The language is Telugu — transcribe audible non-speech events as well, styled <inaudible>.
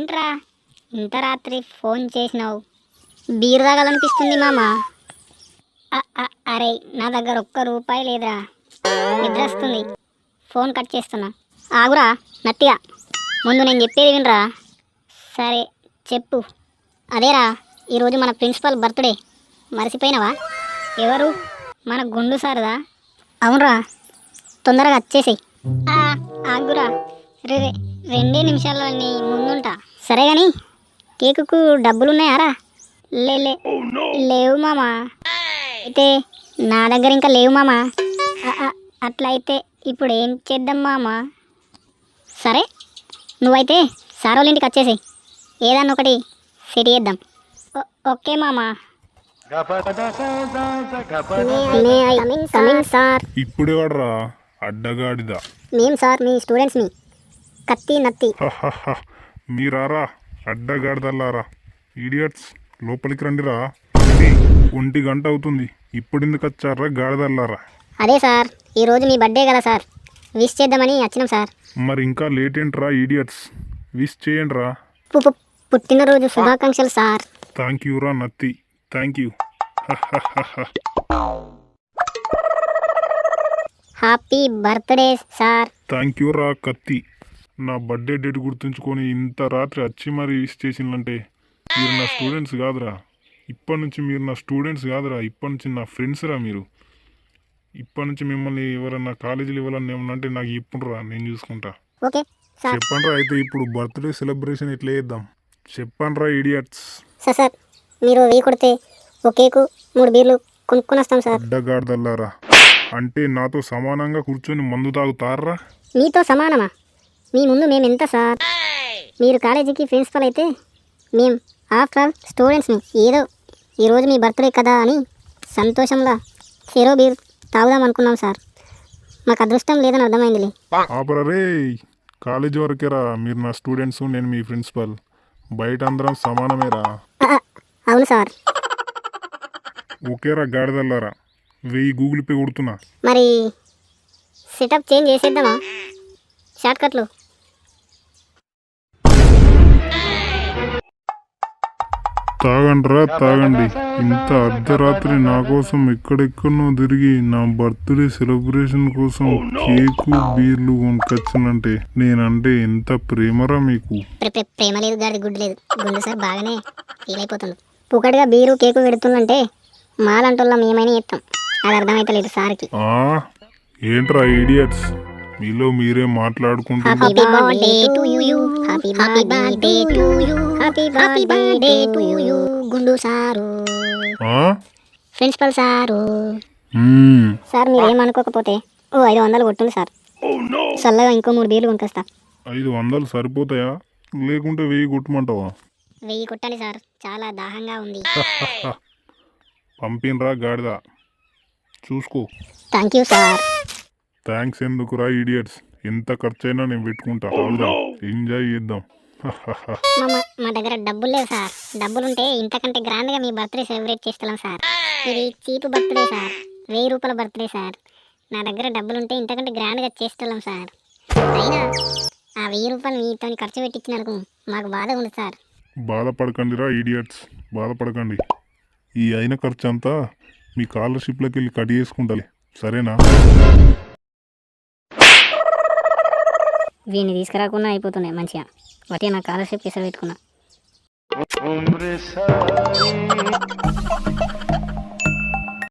ఏంట్రా? ఇంత రాత్రి ఫోన్ చేసినావు. బీరు తాగాలనిపిస్తుంది మామ. అరే నా దగ్గర ఒక్క రూపాయి లేదురా. నిద్ర వస్తుంది. ఫోన్ కట్ చేస్తున్నా. ఆగురా నత్తిగా. ముందు నేను చెప్పేది వినరా? సరే చెప్పు. అదేరా ఈరోజు మన ప్రిన్సిపల్ బర్త్డే. మర్చిపోయినావా ఎవరు? మన గుండు సారదా? అవునరా తొందరగా వచ్చేసాయి. ఆ, ఆగురా. రే రెండే నిమిషాల్లో నీ ముందుంటా. సరే కానీ కేకుకు డబ్బులున్నాయారా లే లే లేవు మామా. అయితే నా దగ్గర ఇంకా లేవు మామా. అట్లా అయితే ఇప్పుడు ఏం చేద్దాం మామా? సరే నువ్వైతే సార్ వాళ్ళ ఇంటికి వచ్చేసేయ్. ఏదన్నా ఒకటి సెట్ చేద్దాం. ఓకే మామా. ఇప్పుడే వాడరా అడ్డగాడిదా మేము సార్ మీ స్టూడెంట్స్ని కత్తి నత్తి. మీరారా అడ్డగాడిదల్లారా. ఈడియట్స్ లోపలికి రండిరా. ఒంటి గంట అవుతుంది. ఇప్పుడు ఎందుకు వచ్చారా గాడిదల్లారా? అదే సార్ ఈరోజు మీ బర్త్డే కదా సార్. విష్ చేద్దామని వచ్చినాం సార్. మరి ఇంకా లేట్ ఏంట్రా ఈడియట్స్ విష్ చేయండి రా పు- పు- పుట్టినరోజు శుభాకాంక్షలు సార్. థ్యాంక్ యూ రా నత్తి. Thank you. Happy birthday sir. Thank you రా కత్తి. నా బర్త్డే డేట్ గుర్తుంచుకొని ఇంత రాత్రి వచ్చి మరి విష్ చేసిందంటే మీరు నా స్టూడెంట్స్ కాదురా. ఇప్పటి నుంచి మీరు నా స్టూడెంట్స్ కాదురా. ఇప్పటి నుంచి నా ఫ్రెండ్స్ రా మీరు. ఇప్పటి నుంచి మిమ్మల్ని ఎవరన్నా కాలేజీలో ఇవ్వాలని ఏమన్నా అంటే నాకు ఇప్పుడు రా నేను చూసుకుంటా. చెప్పండి రా అయితే ఇప్పుడు బర్త్డే సెలబ్రేషన్ ఎట్లా చేద్దాం? చెప్పండి రా ఇడియట్స్ సార్ సార్ మీరు వెయ్యి కొడితే ఒక కేకు మూడు బీర్లు కొనుక్కొని వస్తాం సార్. అడ్డగాడిదల్లారా. అంటే నాతో సమానంగా కూర్చొని మందు తాగుతారా? మీతో సమానమా? మీ ముందు మేము ఎంత సార్ మీరు కాలేజీకి ప్రిన్సిపల్ అయితే మేము ఆఫ్టర్ ఆల్ స్టూడెంట్స్ని ఏదో ఈరోజు మీ బర్త్డే కదా అని సంతోషంగా చెరో బీర్ తాగుదాం అనుకున్నాం సార్. మాకు అదృష్టం లేదని అర్థమైందిలే. ఆపరే కాలేజ్ వరకేరా మీరు నా స్టూడెంట్స్ నేను మీ ప్రిన్సిపల్. బయట అందరం సమానమేరా. అవును సార్. ఓకేరా గాడిదల్లారా. వెయ్యి గూగుల్ పే కొడుతున్నా. మరి సెటప్ చేంజ్ చేసేద్దామా? షార్ట్కట్లు. తాగండిరా తాగండి. ఇంత అర్ధరాత్రి నా కోసం ఎక్కడెక్కడనో తిరిగి నా బర్త్డే సెలబ్రేషన్ కోసం కేకు బీర్లు కొనుకొచ్చానంటే నేనంటే ఎంత ప్రేమరా మీకు? ప్రే- ప్రే- ప్రేమ లేదు గాడి గుడ్డు లేదు. గుండు సార్ బాగానే ఫీల్ అయిపోతుంది. పుకటిగా బీరు కేకు పెడుతుందంటే మాలంటోళ్ళం ఏమైనా చెప్తాం అది అర్థమైతలేదు సార్కి. ఏంట్రా ఈడియట్స్ మీలో మీరే మాట్లాడుకుంటున్నారు. Happy birthday to you happy birthday to you happy birthday to you గుండు సారు? ప్రిన్సిపల్ సారు మీరు ఏమనుకోకపోతే ఓ ఐదు వందలు కొట్టుంది సార్ చల్లగా ఇంకో మూడు బీర్లు కొనుకొస్తా. ఐదు వందలు సరిపోతాయా? లేకుంటే వెయ్యి కొట్టమంటావా? వెయ్యి కొట్టండి సార్ చాలా దాహంగా ఉంది. <laughs> పంపినరా గాడిద. చూసుకో. థ్యాంక్ యూ సార్ థ్యాంక్స్ ఎందుకురా ఈడియట్స్ ఎంత ఖర్చైనా నేను పెట్టుకుంటా. ఎంజాయ్ చేద్దాం. <laughs> మా దగ్గర డబ్బులు లేవు సార్. డబ్బులుంటే ఇంతకంటే గ్రాండ్గా మీ బర్త్డే సెలబ్రేట్ చేస్తున్నాం సార్. ఇది చీప్ బర్త్డే సార్. వెయ్యి రూపాయల బర్త్డే సార్. నా దగ్గర డబ్బులుంటే ఇంతకంటే గ్రాండ్గా చేస్తున్నాం సార్. అయినా ఆ వెయ్యి రూపాయలు మీతో ఖర్చు పెట్టించినందుకు మాకు బాధ ఉంది సార్. బాధపడకండిరా ఈడియట్స్ బాధపడకండి. ఈ అయిన ఖర్చు అంతా మీ స్కాలర్షిప్లోకి వెళ్ళి కట్ చేసుకుంటాలి. సరేనా? వీని తీసుకురాకుండా అయిపోతున్నాయి మంచిగా. వాటి నా స్కాలర్షిప్ ఇసరు పెట్టుకున్నా.